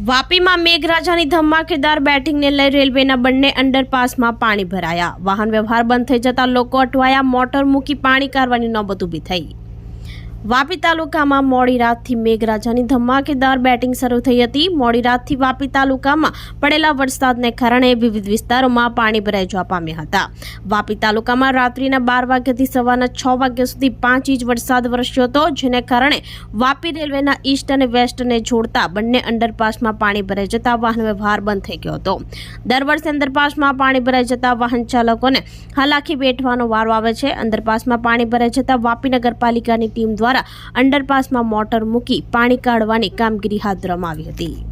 વાપીમાં મેઘરાજાની ધમાકેદાર બેટિંગને લઈ રેલવેના બંને અંડરપાસમાં પાણી ભરાયા. વાહન વ્યવહાર બંધ થઈ જતા લોકો અટવાયા, મોટર મૂકી પાણી કાઢવાની નોબત ઊભી થઈ. વાપી તાલુકામાં મોડી રાતથી મેઘરાજાની ધમાકેદાર બેટિંગ શરૂ થઈ હતી. મોડી રાતથી વાપી તાલુકામાં પડેલા વરસાદને કારણે વિવિધ વિસ્તારોમાં પાણી ભરાઈ જવા પામ્યા હતા. વાપી તાલુકામાં રાત્રિના બાર વાગ્યાથી સવારના છ વાગ્યા સુધી પાંચ ઇંચ વરસાદ વરસ્યો હતો, જેને કારણે વાપી રેલવેના ઈસ્ટ અને વેસ્ટને જોડતા બંને અંડરપાસમાં પાણી ભરાઈ જતા વાહન વ્યવહાર બંધ થઈ ગયો હતો. દર વર્ષે અંડરપાસમાં પાણી ભરાઈ જતા વાહન ચાલકોને હાલાકી બેઠવાનો વારો આવે છે. અંડરપાસમાં પાણી ભરાઈ જતા વાપી નગરપાલિકાની ટીમ દ્વારા અંડરપાસમાં મોટર મૂકી પાણી કાઢવાની કામગીરી હાથ ધરવામાં આવી હતી.